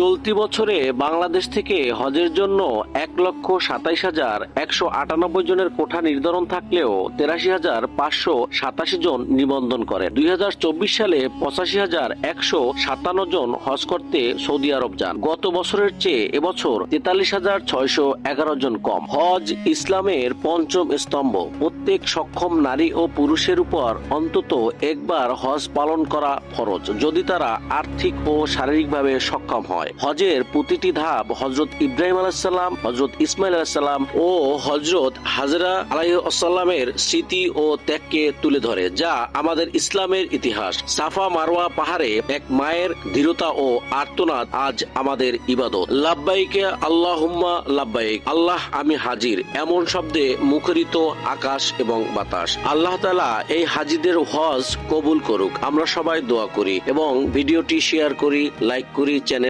চলতি বছরে বাংলাদেশ থেকে হজের জন্য এক লক্ষ সাতাইশ হাজার একশো আটানব্বই জনের কোঠা নির্ধারণ থাকলেও তেরাশি হাজার পাঁচশো সাতাশি জন নিবন্ধন করে। দুই হাজার চব্বিশ সালে পঁচাশি হাজার একশো সাতান্ন জন হজ করতে সৌদি আরব যান। গত বছরের চেয়ে এবছর তেতাল্লিশ হাজার ছয়শো এগারো জন কম। হজ ইসলামের পঞ্চম স্তম্ভ। প্রত্যেক সক্ষম নারী ও পুরুষের উপর অন্তত একবার হজ পালন করা ফরজ। যদি তারা আর্থিক ও শারীরিকভাবে সক্ষম হয়। হজের প্রতিটি ধাপ হজরত ইব্রাহিম আলাহিসাল্লাম হজরত ইসমাইল আলাহিসাল্লাম ও হজরত হাজরা আলাইসাল্লামের স্মৃতি ও ত্যাগকে তুলে ধরে, যা আমাদের ইসলামের ইতিহাস। সাফা মারওয়া পাহাড়ে এক মায়ের দৃঢ়তা ও আর্তনাদ আজ আমাদের ইবাদত। লাব্বাইকে, আল্লাহুম্মা লাব্বাইক, আল্লাহ আমি হাজির। এমন শব্দে মুখরিত আকাশ এবং বাতাস। আল্লাহ তালা এই হাজিদের হজ কবুল করুক। আমরা সবাই দোয়া করি এবং ভিডিওটি শেয়ার করি, লাইক করি চ্যানেল